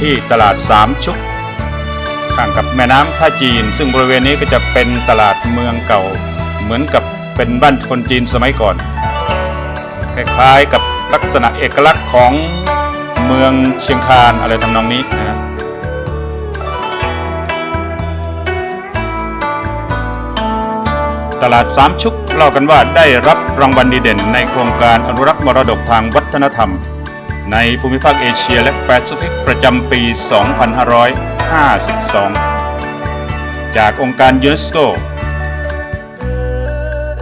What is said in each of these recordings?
ที่ตลาดสามชุกข้างกับแม่น้ำท่าจีน ซึ่งบริเวณนี้ก็จะเป็นตลาดเมืองเก่า เหมือนกับเป็นบ้านคนจีนสมัยก่อน คล้ายๆกับลักษณะเอกลักษณ์ของเมืองเชียงคานอะไรทำนองนี้นะฮะตลาดสามชุกเล่ากันว่าได้รับรางวัลดีเด่นในโครงการอนุรักษ์มรดกทางวัฒนธรรม ในภูมิภาคเอเชียและแปซิฟิกประจำปี 2552 จากองค์การยูเนสโก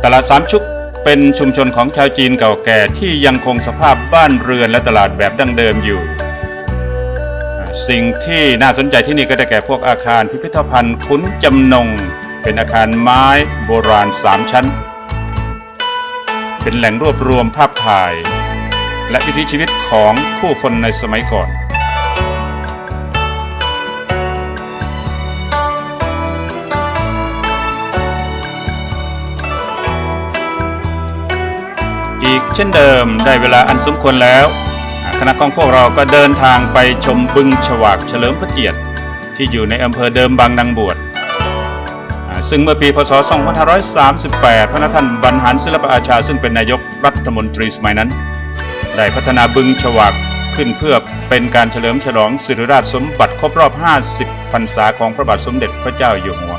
ตลาดสามชุกเป็นชุมชนของชาวจีนเก่าแก่ที่ยังคงสภาพบ้านเรือนและตลาดแบบดั้งเดิมอยู่ สิ่งที่น่าสนใจที่นี่ก็ได้แก่พวกอาคารพิพิธภัณฑ์คุ้นจำนง เป็นอาคารไม้โบราณสามชั้น เป็นแหล่งรวบรวมภาพถ่าย และวิถีชีวิตของผู้คนในสมัยก่อน อีกเช่นเดิมได้เวลาอันสมควรแล้วคณะของพวกเราก็เดินทางไปชมบึงฉวากเฉลิมพระเกียรติ ที่อยู่ในอำเภอเดิมบางนางบวชซึ่งเมื่อปีพศ 2538 พระนท่านบรรหารศิลปอาชาซึ่งเป็นนายกรัฐมนตรีสมัยนั้น ได้พัฒนาบึงฉวากขึ้นเพื่อเป็นการเฉลิมฉลองสิริราชสมบัติครบรอบ 50 พรรษาของพระบาทสมเด็จพระเจ้าอยู่หัว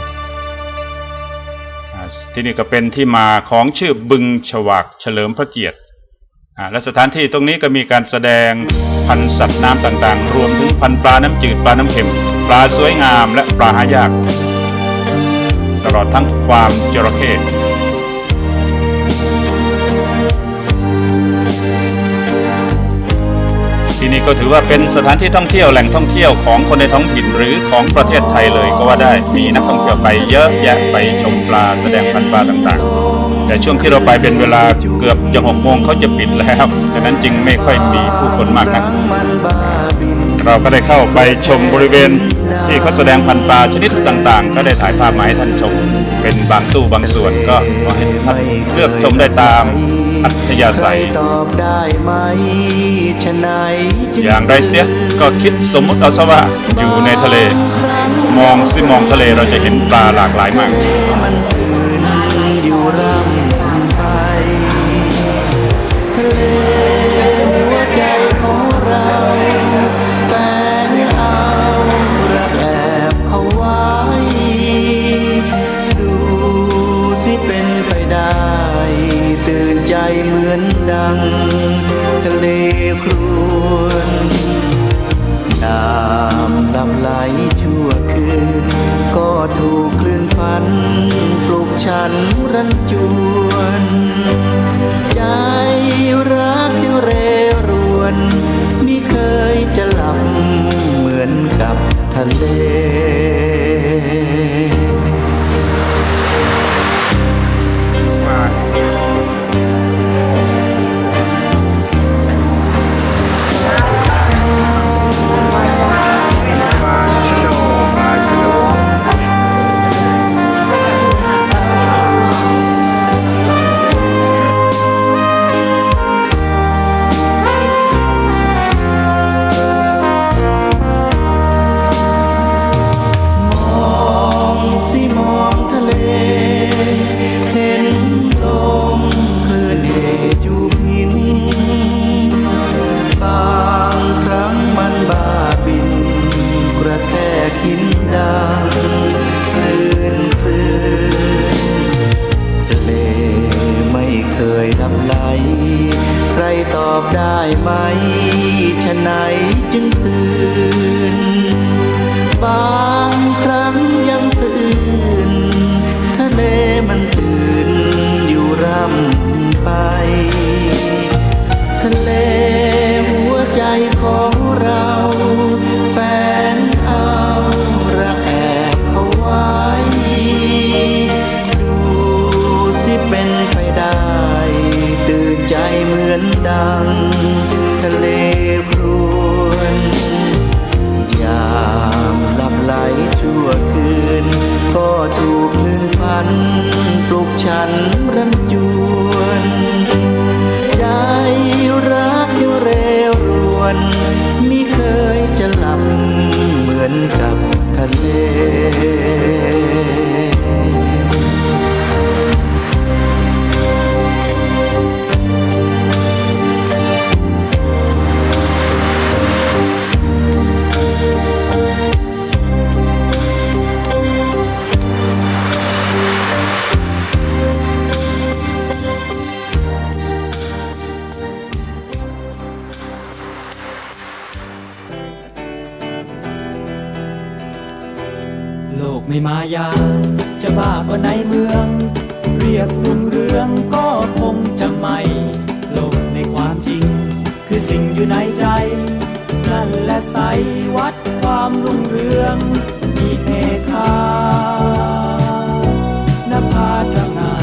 ที่นี่ก็เป็นที่มาของชื่อบึงฉวากเฉลิมพระเกียรติ และสถานที่ตรงนี้ก็มีการแสดงพันธุ์สัตว์น้ำต่างๆ รวมถึงพันธุ์ปลาน้ำจืดปลาน้ำเค็ม ปลาสวยงามและปลาหายาก ตลอดทั้งฟาร์มจระเข้ นี่ก็ถือว่าเป็นสถานที่ท่องเที่ยวแหล่งท่องเที่ยวของคนในท้องถิ่นหรือของประเทศไทยเลยก็ว่าได้มีนักท่องเที่ยวไปเยอะแยะไปชมปลาแสดงพันธุ์ปลาต่างๆ แต่ช่วงที่เราไปเป็นเวลาเกือบจะหกโมงเขาจะปิดแล้วดังนั้นจึงไม่ค่อยมีผู้คนมากนักเราก็ได้เข้าไปชมบริเวณที่เขาแสดงพันธุ์ปลาชนิดต่างๆ ก็ได้ถ่ายภาพมาให้ท่านชม เป็นบางตู้บางส่วนก็ขอให้ท่านเลือกชมได้ตาม อัธยาศัยอย่างไรเสียก็คิดสมมติเอาซะว่าอยู่ในทะเล มองซิมองทะเลเราจะเห็นปลาหลากหลายมาก ง ทะเลครวนน้ำลำไหลชั่วคืน ก็ถูกคลื่นฝัน ปลุกฉันรันจวน ยน้ำไหล ใครตอบได้ไหมฉะไหนจึงตื่น บางครั้งยังสะอื้นทะเลมันตื่นอยู่ร่ำไป ทะเลหัวใจของเราแฟนเอารักแอบเอาไว้ ดูสิเป็นไปได้ อนดังทะเลครวนยามหลับไหลชั่วคืน ก็ถูกคลื่นฝัน ปลุกฉันรันจวน ใจรักยังเรรวนมิเคยจะหลับเหมือนกับทะเล ไม่มายา จะบ้าก็ในเมือง เรียกรุ่งเรืองก็คงจะไม่โลกในความจริง คือสิ่งอยู่ในใจ นั่นแหละใสวัดความรุ่งเรือง มีเอคานภาตระงาน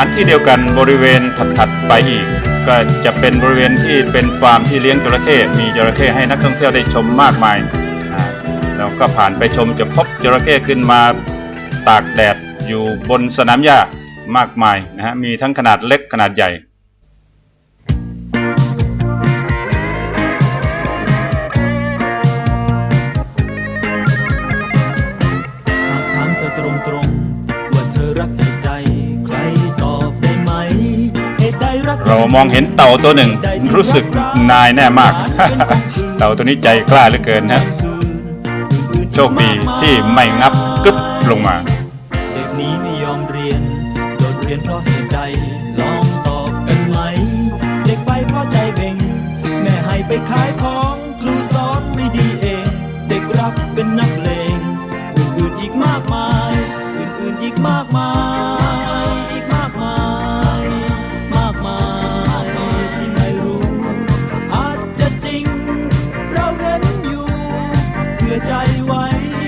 านที่เดียวกันบริเวณถัดๆไปอีก ก็จะเป็นบริเวณที่เป็นฟาร์มที่เลี้ยงจระเข้มีจระเข้ให้นักท่องเที่ยวได้ชมมากมายอ่าแล้วก็ผ่านไปชมจะพบจระเข้ขึ้นมาตากแดดอยู่บนสนามหญ้ามากมายนะฮะมีทั้งขนาดเล็กขนาดใหญ่หากถามเธอตรงๆว่าเธอรัก เรามองเห็นเต่าตัวหนึ่ง รู้สึกนายแน่มาก เต่าตัวนี้ใจกล้าเหลือเกินนะโชคดีที่ไม่งับกึบลงมา เด็กนี้ไม่ยอมเรียนโดดเรียนเพราะเหตุใดลองตอบกันไหม เด็กไปเพราะใจเบ่ง แม่ให้ไปขายของครูสอนไม่ดีเอง เด็กรักเป็นนักเลงอื่นๆอีกมากมาย อื่นๆอีกมากมาย